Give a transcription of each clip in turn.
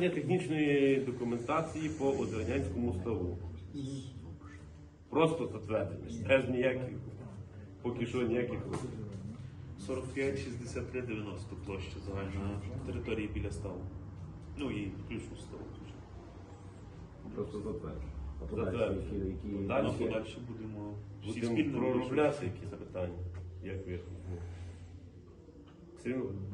Технічної документації по Озернянському ставу. Просто затвердження. Без ніяких, поки що ніяких. 45, 63, 90 площа загальна території біля ставу. Ну і включно ставу. Просто затвердження. Затвердження. які, які Далі подальше будемо всі спільно проробляти якісь питання. Як ви?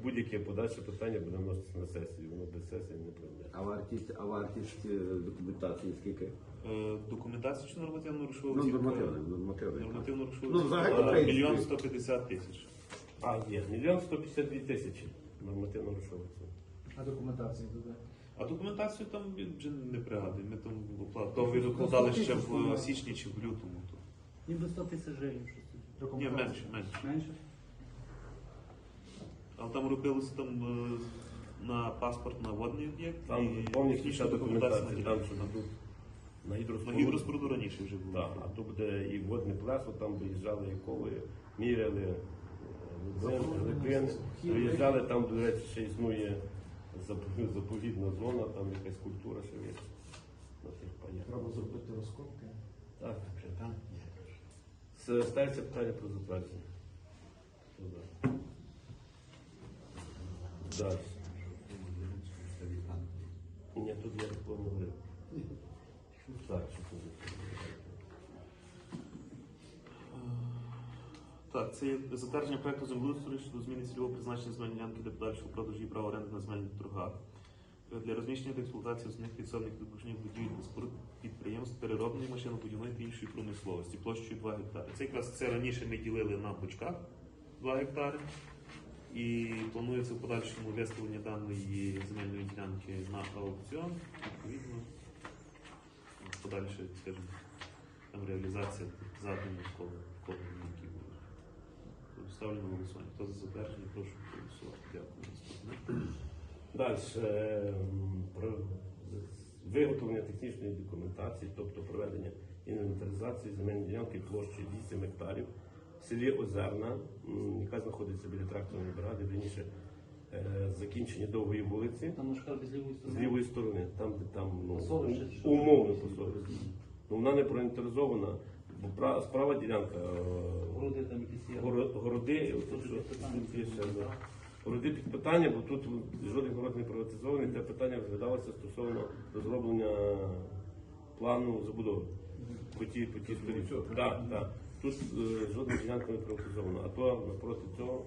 Будь-яке подальше питання буде вноситися на сесію. Воно без сесії не пройде. А вартість, а вартість е, документації скільки? Е, Документацію чи нормативну грошову Ну, оцінку? нормативно, нормативно. Нормативну грошову Ну, взагалі, в принципі. мільйон 150 тисяч. А, є. Мільйон 152 тисячі нормативно грошова оцінка. А документації туди? А документацію там вже не пригадую. Ми там оплату. То докладали ще в січні чи в лютому. То. Ніби 100 тисяч гривень щось. Ні, менше, менше. Менше? Але там робилося там е, на паспорт на водний об'єкт. Там і повністю вся технічна документація, на там що тут на На гідроспоруду. гідроспоруду раніше вже було. Так, а то буде і водне плесо, там виїжджали і коли міряли е, глибин, глибин, виїжджали, там, до речі, ще існує зап- заповідна зона, там якась культура ще є на тих паях. Треба зробити розкопки. Так, вже там є. С- Ставиться питання про затвердження. Хто за? Ні, тут я такого не говорив. Так, тут? Так, це є затвердження проекту землеустрою щодо зміни цільового призначення земельної ділянки для подальшого продажу і права оренди на земельних торгах. Для розміщення та експлуатації основних підсобних підручних будівель та споруд підприємств переробної машинобудівної та іншої промисловості площею 2 гектари. Це якраз це раніше ми ділили на бочках 2 гектари. І планується в подальшому виставлення даної земельної ділянки на аукціон. Відповідно, подальше, скажімо, там реалізація задумів коло які будуть. Ставлю на голосування. Хто за затвердження, прошу проголосувати. Дякую. Далі ем, про виготовлення технічної документації, тобто проведення інвентаризації земельної ділянки площею 8 гектарів селі Озерна, яка знаходиться біля тракторної бригади, вірніше е, закінчення довгої вулиці Там на шкарбі з лівої з сторони. лівої сторони, там, де там ну, що? умовно посовище. Ну, вона не проінтеризована, бо справа ділянка е, Городи там якісь Городи, тут є ще да. городи під питання, бо тут жоден город не приватизований. Це питання розглядалося стосовно розроблення плану забудови по тій по тій сторінці. Тут е, жодна ділянка не приватизована. А то напроти цього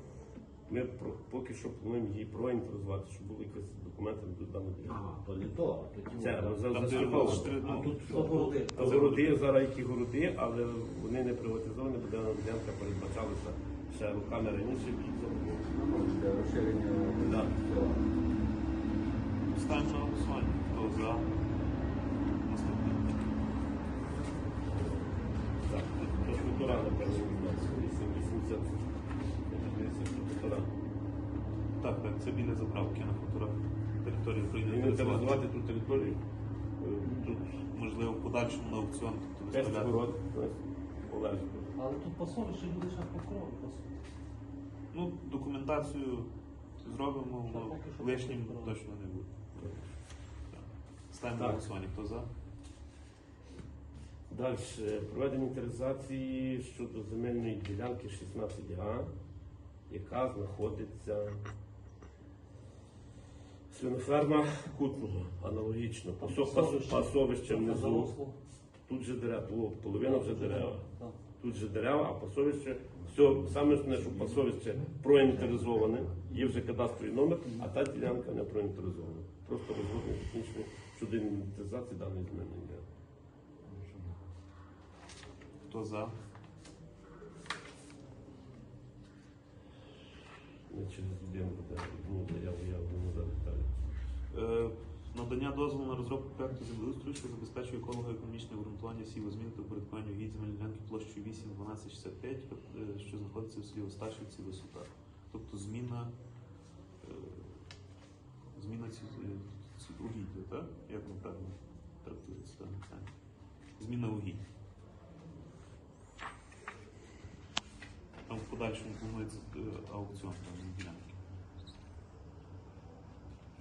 ми про- поки що плануємо її проінтеризувати, щоб були якісь документи до даної ділянки. Ага, то не то. а Це воно. за- застраховано. Тут що городи? Та Городи зараз які городи, але вони не приватизовані, бо дана ділянка передбачалася ще роками раніше під забудову. Ну, Для розширення Да. Ставимо на голосування. Хто за? Наступне. Так, тут про хутора, напевно, 80. хутора. Так, так, це біля заправки на хуторах території України. Інвентаризувати ту територію. е, Тут Можливо, в подальшому на аукціон тобто теж виставляти. город Але тут пасовище буде ще по крові. Ну, документацію зробимо, але поки що лишнім точно не буде. Ставимо на Так. голосування. Хто за? Далі. Проведення інвентаризації щодо земельної ділянки 16А, яка знаходиться свиноферма Кутного, аналогічно. Пасовище. Внизу. Тут же дерева, було половина вже дерева. Тут же дерева, а пасовище, все, саме основне, що пасовище проінвентаризоване, є вже кадастровий номер, а та ділянка не проінвентаризована. Просто розроблений технічний щодо інвентаризації даної ділянки. Хто за? Через буде ну, заяву, я не за. Е, Надання дозволу на розробку проекту землеустрою, забезпечує еколого-економічне обґрунтування сів змін та упорядкування угідь земельної площею 8 1265, е, що знаходиться в селі Осташівці Висота. Тобто зміна, е, зміна е, угіддя, так? Як ми правильно трактується? Зміна угідь. Там в подальшому планується аукціон даної ділянки.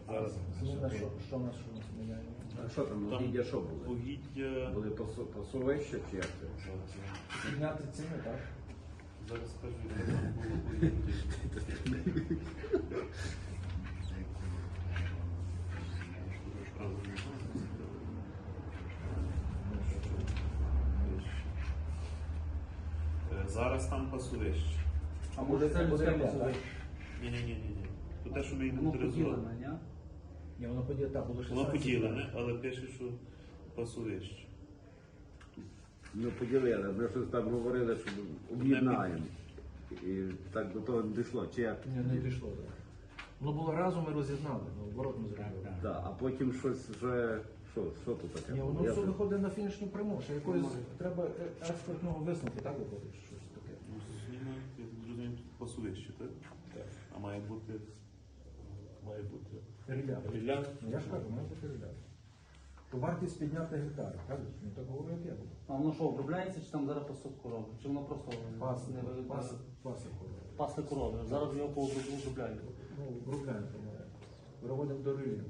Зараз. Зміна що? Що в нас що в нас міняє? А що там, Там угіддя що були? Угіддя. Були пасовища чи як це? Підняти ціни, так? Зараз скажу, як там було угіддя. Е, Зараз там пасовище. А може це Буде людське? Ні, ні, ні, ні. То те, що ми Воно інвентаризували. ні? Ні, воно поділене, так, було 16. Воно поділене, але пише, що пасовище. Ми поділили, ми щось там говорили, що об'єднаємо. І так до того не дійшло. Чи як? Ні, не пішло, так. Воно було разом і роз'єднали, ну, оборот ми зробили. Да, а потім щось вже. Що, що тут таке? Ні, воно Я все виходить на фінішну пряму, ще якоїсь треба е, експертного висновку, так виходить, що щось таке. Ну, зміна, я так зрозумів, тут пасовище, так? Так. А має бути Має бути. Ріля. Ну я ж кажу, має бути ріля. То вартість підняти гектар, кажуть? Ну так говорю, як я буду. А воно що, обробляється, чи там зараз пасок корови? Чи воно просто Пас, не ви- пас, паси корови. пасли корови? Зараз його по обробляють. Ну, обробляємо, тому виводимо до рілі.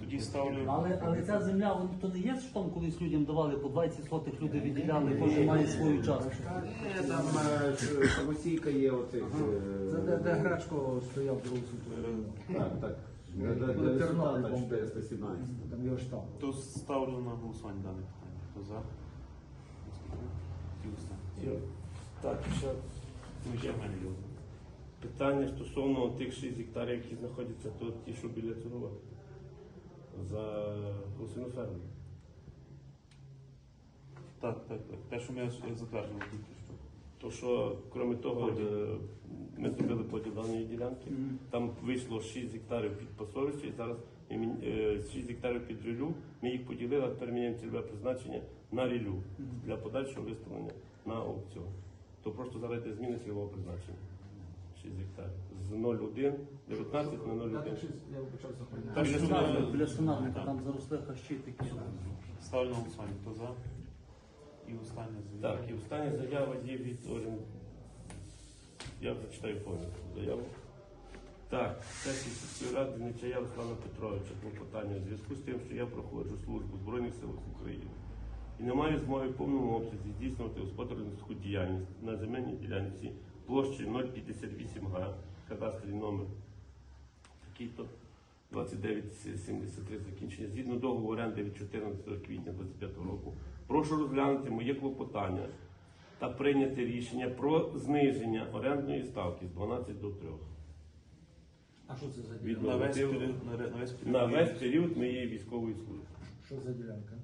Тоді ставлю. Але, але ця земля, воно то не є, що там колись людям давали по 20 сотих люди виділяли, кожен має свою частку. Ні, там е, ж самостійка є оцих. е, Це де, де Грачко стояв другу світову. Так, так. Де- де- де Тернопіль результат, 417. Там його штаб. То ставлю на голосування дане питання. Хто за? Так, ще Ну, ще в мене є одне. питання стосовно тих 6 гектарів, які знаходяться тут, ті, що біля цього. За гусину ферму. Так, так, так. Те, що ми затверджували тільки що. То що, крім того, е, ми зробили поділ даної ділянки. Там вийшло 6 гектарів під пасовище, і зараз ми мін- е, 6 гектарів під рілю. Ми їх поділили, а тепер міняємо цільове призначення на рілю для подальшого виставлення на аукціон. То просто зараз йде зміни цільового призначення. 6 гектарів. З 0,1, 19 на 0,1. так щось- я почав запевняти. Біля що сонарника, ми- біля сонарника, Так. там заросли хащі такі. Ставлю на голосування. Хто за? І останнє Так, і остання заява є від орен... Я зачитаю повністю заяву. Так, сесії сільської ради Нечая Руслана Петровича клопотання у зв'язку з тим, що я проходжу службу в Збройних силах України і не маю змоги в повному обсязі здійснювати господарську діяльність на земельній ділянці площею 058 га, кадастрий номер такий-то 2973 закінчення. Згідно договору оренди від 14 квітня 2025 року, прошу розглянути моє клопотання та прийняти рішення про зниження орендної ставки з 12 до 3. А що це за ділянка? На весь період моєї військової служби. Що за ділянка?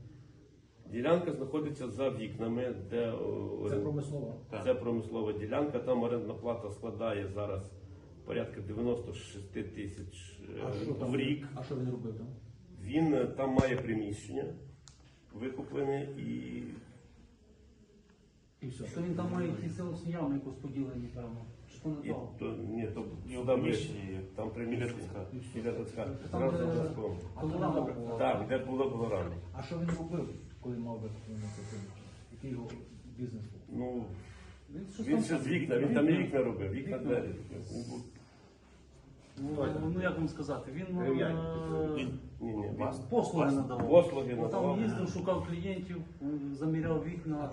Ділянка знаходиться за вікнами, де о, Це промислова. Так. це промислова ділянка. Там орендна плата складає зараз порядка 96 тисяч е, А що там? в рік. А що він робив там? Він е, там має приміщення викуплене і І все. Що він там має якісь селосніявни якось поділені, певно. Чи то не І то? то, ні, то приміщення є. Там приміщення. Біля. Там, Зразу де- за Тицьком. А то нам було. Так, де було було рано. А що він робив, коли мав цей? Який його бізнес був? Ну, Він він ще з вікна, він там і вікна робив, вікна двері. Ну, ну як вам сказати, він е. Послуги надавав. Послуги Ну, надавав. Там їздив, шукав клієнтів, заміряв вікна,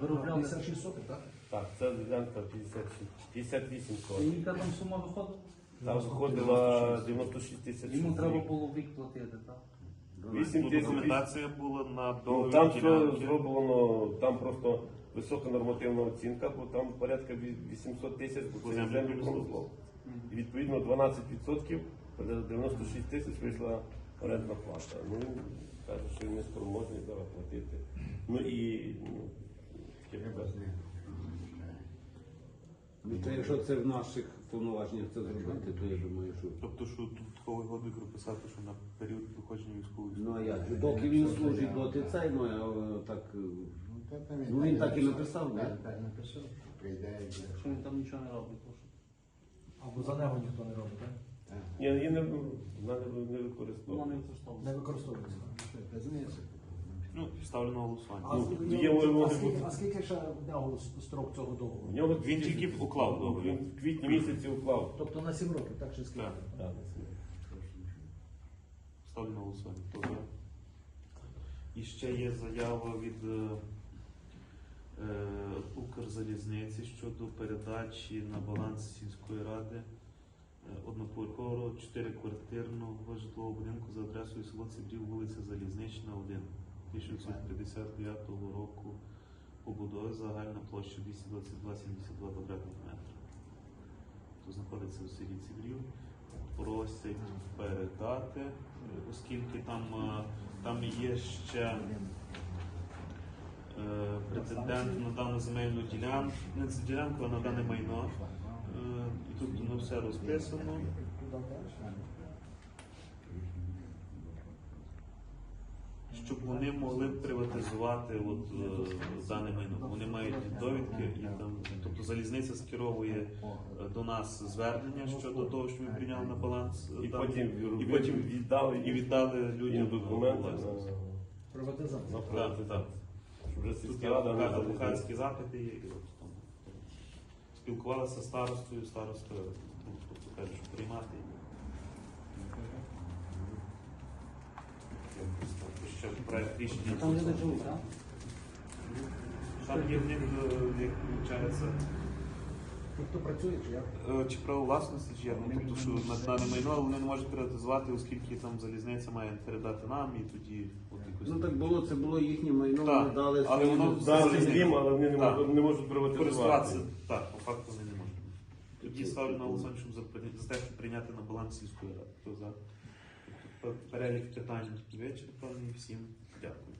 виробляв. 56 соток, так? Так, це ділянка 56, 58 І яка там сума виходила? Там виходила 96 тисяч. Йому треба було вік платити, так? 8 тисяч. Документація була на Ну, договір там все ділянки. зроблено, там просто висока нормативна оцінка, бо там порядка ві- 800 тисяч, бо це Землі землі промислові. промислово. І відповідно 12% за 96 тисяч вийшла орендна плата. Ну, каже, що він не спроможний зараз платити. Ну і ну, таке. Ну, то якщо це в наших повноваженнях це зробити, то я думаю, що. Тобто, що тут такого году прописати, що на період проходження військової Ну а як? же? Доки він служить доти цей, ну а так. е, Ну він так і написав, не? Що він там нічого не робить. тому що- Або за нього ніхто не робить, так? Ні, її не, вона не, не Вона не використовує. використовується. Не використовується. Ну, ставлю на голосування. А, Ну, скільки- є а вимоги скільки- бути. а скільки ще в нього строк цього В договору? нього Він тільки уклав договір. Він в квітні місяці уклав. Тобто на 7 років, так чи скільки? Так. Так, Ставлю на голосування. Хто за? І ще є заява від е, е, Укрзалізниці щодо передачі на баланс сільської ради е, одноповерхового 4-квартирного житлового будинку за адресою село Цибрів, вулиця Залізнична, 1, 1959 року побудови загальна площа 222,72 квадратних метрів. Тут знаходиться у селі Цибрів. Просять передати, оскільки там, е, там є ще е, претендент на дану земельну ділянку, не це ділянку, а на дане майно. Е, І тут воно все розписано. Щоб вони могли б приватизувати от, е, дане майно. Вони мають довідки, і там, тобто залізниця скеровує е, до нас звернення щодо того, що ми прийняли на баланс. е, І там, потім і потім віддали і віддали людям документи Приватизація. Так, так. Вже сільська рада адвокатські запити є. І спілкувалися з старостою, староста ну, тобто каже, що приймати. Ще проект рішення. Там люди живуть, так? Там є в них, е, як виходить, Хто працює чи як? е, чи право власності, чи як, ну, тобто, що на дане майно вони не можуть приватизувати, оскільки там залізниця має передати нам, і тоді от якось. Ну так було, це було їхнє майно, Так, вони дали але воно Дали їм, але вони не Так. можуть, не можуть приватизувати. користуватися. Так, по факту вони не можуть. Тоді ставлю на голосування, щоб за, за те, щоб прийняти на баланс сільської ради. Хто за? Перелік питань вичерпаний. Всім дякую.